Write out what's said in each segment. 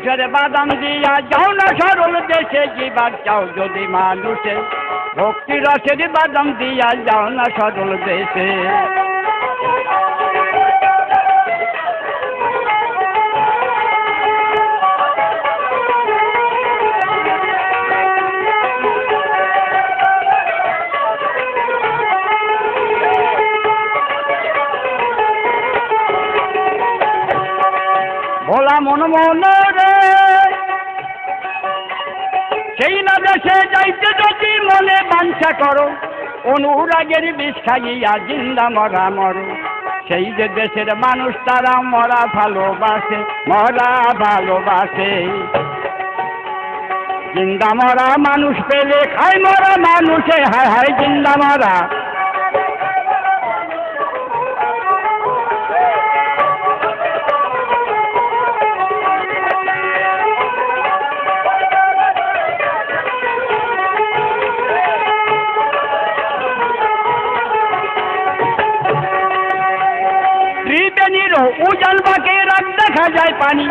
রসের বাদাম দিয়া যাও না সরল দেশে জীবার চাও যদি মানুষে। ভক্তি রসের বাদাম দিয়া যাও না সরল দেশে। ভোলা মন সেই না দেশে যাইতে যদি মনে বাঞ্ছা করো, অনুরাগের বিষ খাইয়া জিন্দা মরা মরো। সেই যে দেশের মানুষ তারা মরা ভালোবাসে মরা ভালোবাসে। জিন্দা মরা মানুষ পেলে খায় মরা মানুষে, হায় হায় জিন্দা মরা। উজান পাকে রাত দেখা যায় পানি।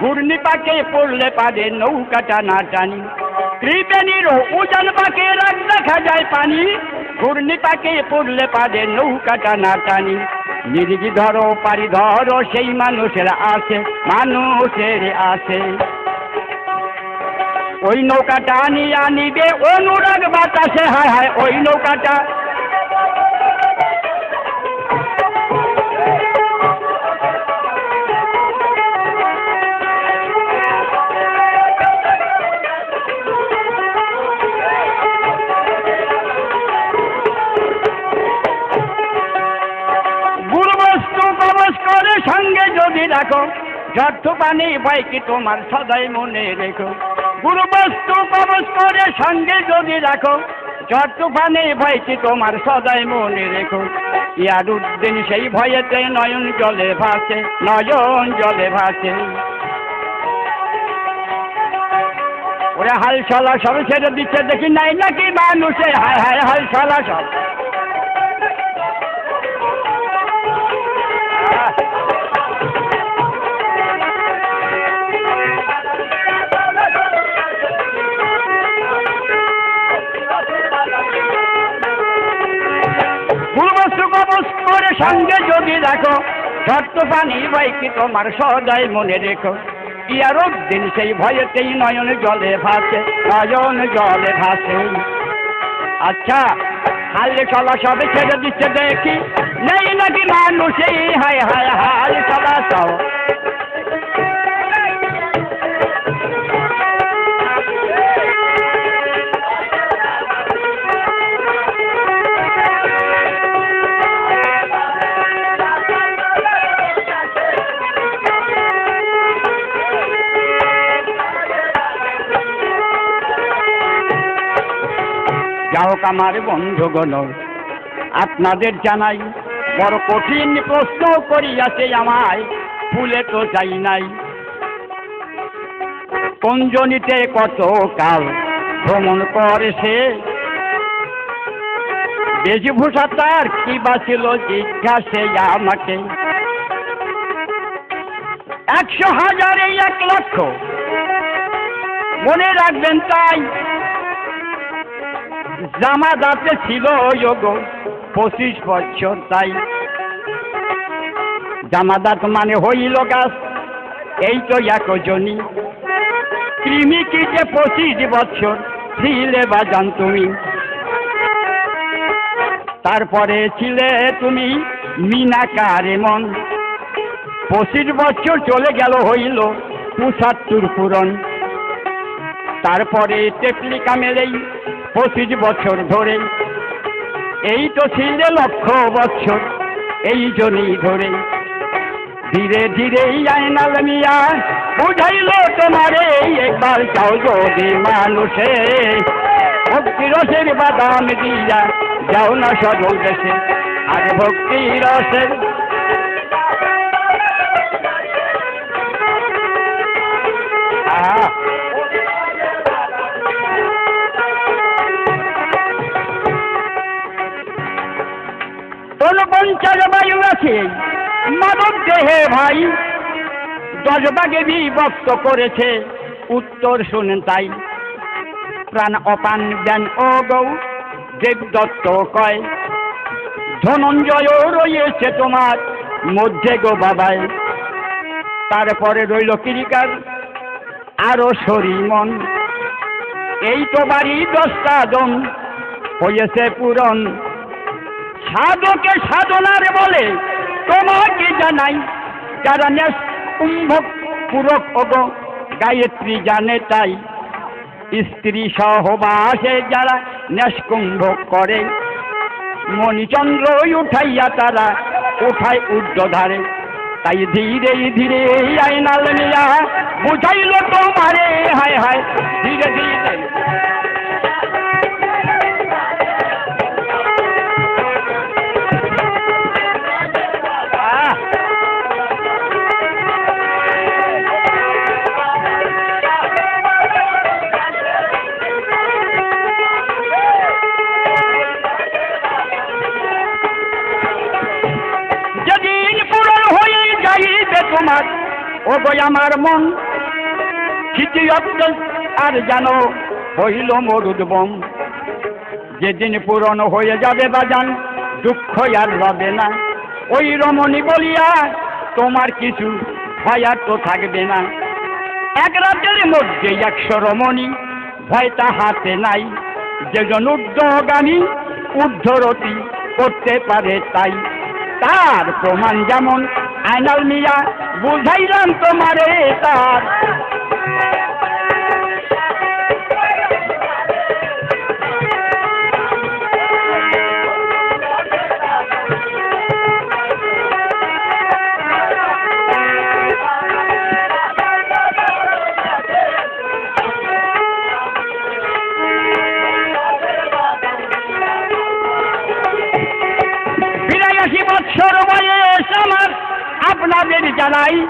ঘূর্ণি পাকে পড়লে পারে নৌকাটা না টানি। ত্রিবেণীর উজান পাকে রাত দেখা যায় পানি। ঘূর্ণি পাকে পড়লে পারে নৌকাটা না টানি। নিরিগি ধরো পারি ধরো সেই মানুষের আছে মানুষের আছে। ওই নৌকাটা নিয়ে আনিবে অনুরাগ বাতাসে, হায় হায়, ওই নৌকাটা রাখো। যর্থ পানি ভয় কি তোমার সদাই মনে রেখো। গুরুবস্তু কবচ করে সঙ্গে যদি রাখো যর্থ পানি কি তোমার সদাই মনে রেখো। ইয়ার উদ্দিন সেই ভয়েতে নয়ন জলে ভাসে, নয়ন জলে ভাসে। ওরে হাল চলা সব ছেড়ে দিচ্ছে, দেখি নাই নাকি মানুষে? হায় হায় হাল চলা সব। করে সঙ্গে যদি দেখো, শর্ত পানি ভাই কি তোমার সদাই মনে রেখো। ইয়ারক দিন সেই ভয়েতেই নয়ন জলে ভাসে, নয়ন জলে ভাসে। আচ্ছা হালে চলা সবে ছেড়ে দিচ্ছে দেখি। নেই নাকি মানুষ হায় হায় হাল চলা সব। আমার বন্ধুগণ, আপনাদের জানাই বড় কঠিন প্রশ্ন করিয়াছে আমায়, ভুলে তো যাই নাই। কঞ্জনিতে কত কাল ভ্রমণ করে সে তার কি বাঁচিল জিজ্ঞাসে আমাকে। একশো হাজারে এক লক্ষ। মনে রাখবেন তাই জামাদাতে ছিল যোগ পঁচিশ বছর তাই। জামাদাত মানে হইল গাছ এই তো একজনই। কৃমি কি যে পঁচিশ বছর, ছিলে বা বাজান তুমি। তারপরে ছিলে তুমি মিনাকার মন। পঁচিশ বছর চলে গেল হইল পঁচাত্তর পূরণ। তারপরে টেপলিকা মেলেই পঁচিশ বছর ধরে। এই তো ছিল লক্ষ বছর, এই জন্যই ধরে। ধীরে ধীরে আইনাল মিয়া বুঝাইল তোমারে, একবার চাও যদি মানুষে। ভক্তি রসের বাদাম দিয়া যাও না সজল দেশে, আর ভক্তি রসের আহ বায়ু আছে। মাদক দেহে ভাই দশ ভাগে বিভক্ত করেছে। উত্তর শুনেন তাই। প্রাণ অপান জ্ঞান ও গৌ দেবদত্ত কয়, ধনঞ্জয় রয়েছে তোমার মধ্যে গো বাবায় তারপরে রইল কিরিকার, আরও সরিমন এই তো বাড়ি দশটা হয়েছে পূরণ। সাধকে সাধনার বলে, তোমাকে জানাই, যারা নেশ কুম্ভক পুরক অগ, গায়ত্রী জানে তাই। স্ত্রী সহবাসে যারা নেশকুম্ভক করে, মণিচন্দ্র উঠাইয়া তারা উঠায় ঊর্ধ্বধারে। তাই ধীরে ধীরে আইনাল নিয়া বুঝাইল তোমারে, হায় হায়, ধীরে ধীরে। আমার মন স্মৃতিরত্ন আর জানো হইল মরুদবম যেদিন পূরণ হয়ে যাবে বাজান, দুঃখ আর রবে না। ওই রমণী বলিয়া, তোমার কিছু ভয়ার তো থাকবে না। এক রাতের মধ্যে একশো রমণী ভয়টা হাতে নাই। যেজন ঊর্ধ্বগামী ঊর্ধ্বরতি করতে পারে তাই। তার প্রমাণ যেমন আইনাল মিয়া বুঝাইলাম তোমারে তার। বৎসর আপনাদের জানাই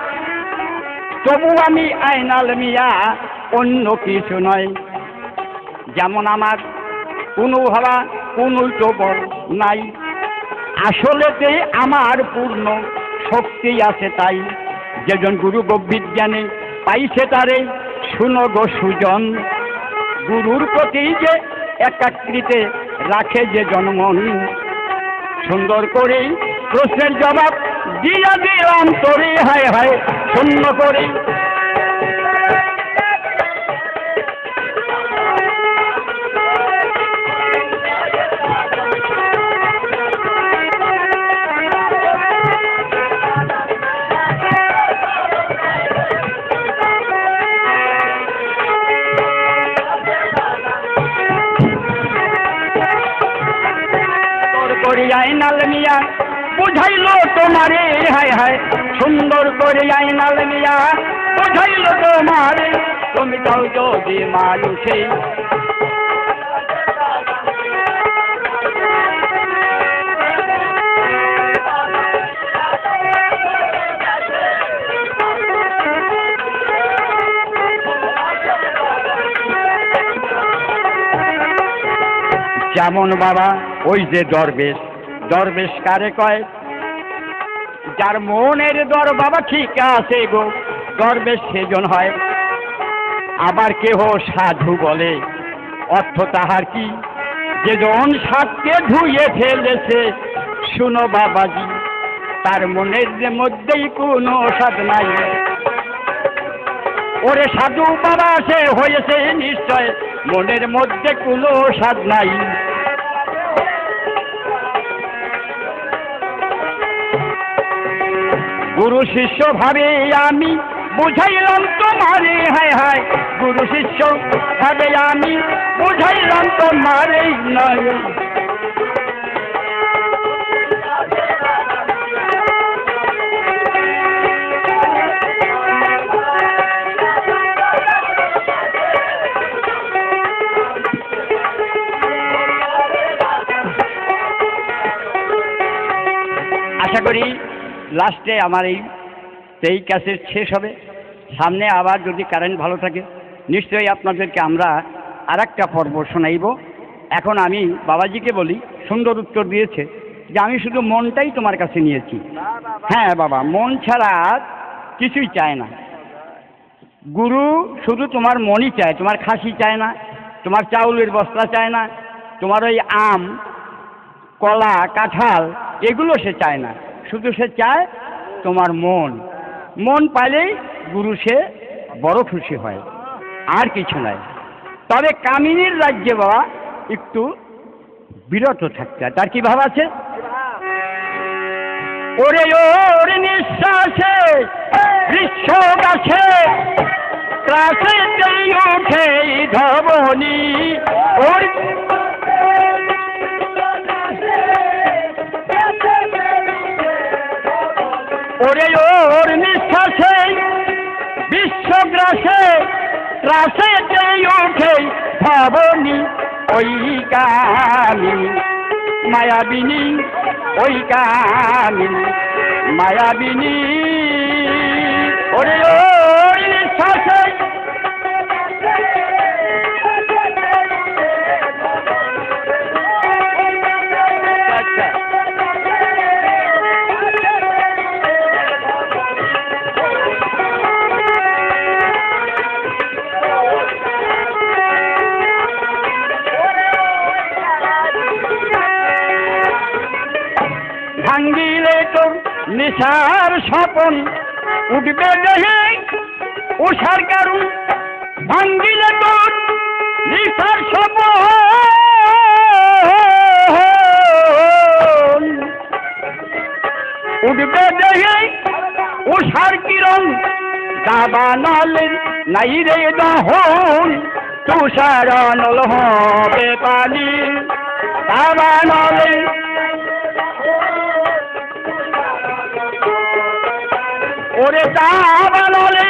তবু আমি আইনাল মিয়া, অন্য কিছু নয়। যেমন আমার কোনো ভাবা কোনো জবর নাই। আসলেতে আমার পূর্ণ শক্তি আছে তাই। যেজন গুরু বিজ্ঞানে পাইছে তারে, শুনো গো সুজন। গুরুর প্রতি যে একাকৃতে রাখে যে জন্মন সুন্দর করে প্রশ্নের জবাব দিয়া দিলাম তোরে হায় হায় শূন্য করে। মিয়া বুঝাইলো তোমারে, হায় হায়, সুন্দর করে আইনাল লাগিয়া বুঝাইলো তোমারে, তুমি তাও যদি মানুষে। যেমন বাবা, ওই যে দরবেশ দরবেশ কারে কয়, যার মনের দর বাবা ঠিক আছে গো দরবেশ সেজন হয়। আবার কেহ সাধু বলে, অর্থ তাহার কি? যে জন সাপকে ধুয়ে ফেলেছে, শুনো বাবাজি, তার মনের মধ্যেই কোনো সাধ নাই। ওরে সাধু বাবা সে হয়েছে নিশ্চয়, মনের মধ্যে কোনো স্বাদ নাই। গুরু শিষ্য ভাবে আমি বুঝাইলাম তোমারে, হায় হায়। গুরু শিষ্য ভাবে আমি বুঝাইলাম তোমারে নয় লাস্টে আমার এই এই ক্যাসেট শেষ হবে। সামনে আবার যদি কারেন্ট ভালো থাকে, নিশ্চয়ই আপনাদেরকে আমরা আর একটা পর্ব শোনাইব। এখন আমি বাবাজিকে বলি, সুন্দর উত্তর দিয়েছে যে আমি শুধু মনটাই তোমার কাছে নিয়েছি। হ্যাঁ বাবা, মন ছাড়া কিছুই চায় না। গুরু শুধু তোমার মনই চায়, তোমার খাসি চায় না, তোমার চাউলের বস্তা চায় না, তোমার ওই আম, কলা, কাঁঠাল, এগুলো সে চায় না। শুধু সে চায় তোমার মন। মন পাইলেই গুরু সে বড় খুশি হয়। আর কিছু নাই। তবে কামিনীর রাজ্যে বাবা একটু বিরত থাকতে হয়। তার কি ভাব আছে? ওরে ওরে নিঃশ্বাসে গ্রীষ্ম গাছে ত্রাসেতেই ওঠে ধবনি। ওর ওরে ওর নিঃশ্বাসে বিশ্বগ্রাসে ত্রাসেতেই ওঠে ভাবনি ওই কামিনী মায়াবিনী ওই কামিনী মায়াবিনী স্বপন উঠবে দেহে উষার কারণ ভাঙ্গিলে তোর নিশার স্বপন উঠবে দেহে উষার কিরণ দাবানলের নাই রে দহন। তুষার নল হবে পানি দাবানলের ওরে দাবানলে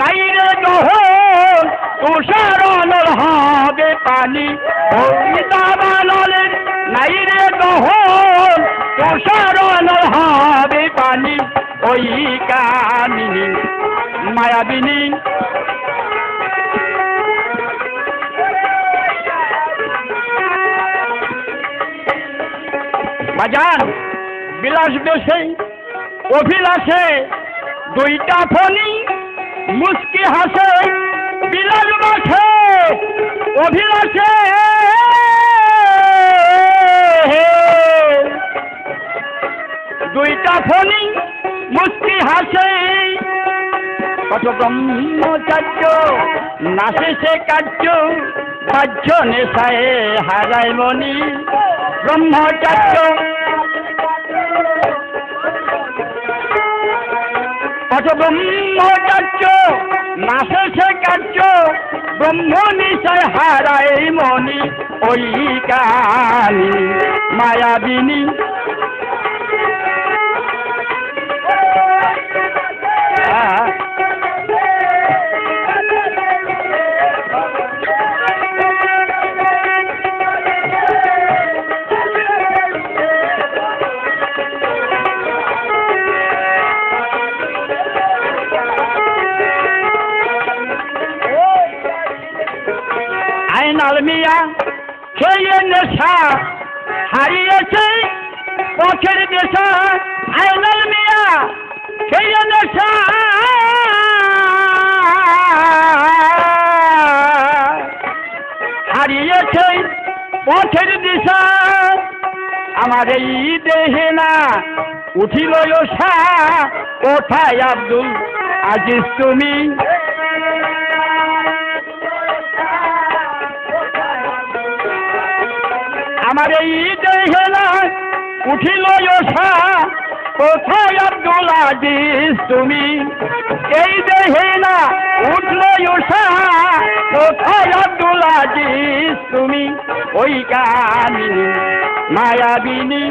নাই রে দহন তুষার নল হবে পানি। ওই দাবানলে নাই রে দহন তুষার নল হবে পানি। ওই কামিনী, মায়াবিনী। বাজান বিলাস বেশে অভিলাষে দুইটা ফণি, মুস্কি হাসে বিলাস বাসে অভিলাষে। দুইটা ফণি, মুস্কি হাসে। কত ব্রহ্মচার্য নাচে সে কার্য কার্য নেশায় হারায় মনি। ব্রহ্মচার্য কত ব্রহ্মচার্য নাচে সে কাচ্য ব্রহ্ম নিশয় হারায় মনি ওই কালী মায়াবিনী মিয়া খেয়ে নেশা, হারিয়েছে পথের দেশা আইনাল মিয়া, খেয়ে নেশা। হারিয়েছে পথের দিশা আমার এই দেহে না উঠিল কোথায় আব্দুল আজিজ তুমি? আমার এই দেহে না উঠিল ওষা, কোথায় আব্দুল আজিজ তুমি? এই দেহে না উঠল ওষা, কোথায় আব্দুল আজিজ তুমি? ওই কামিনী মায়াবিনী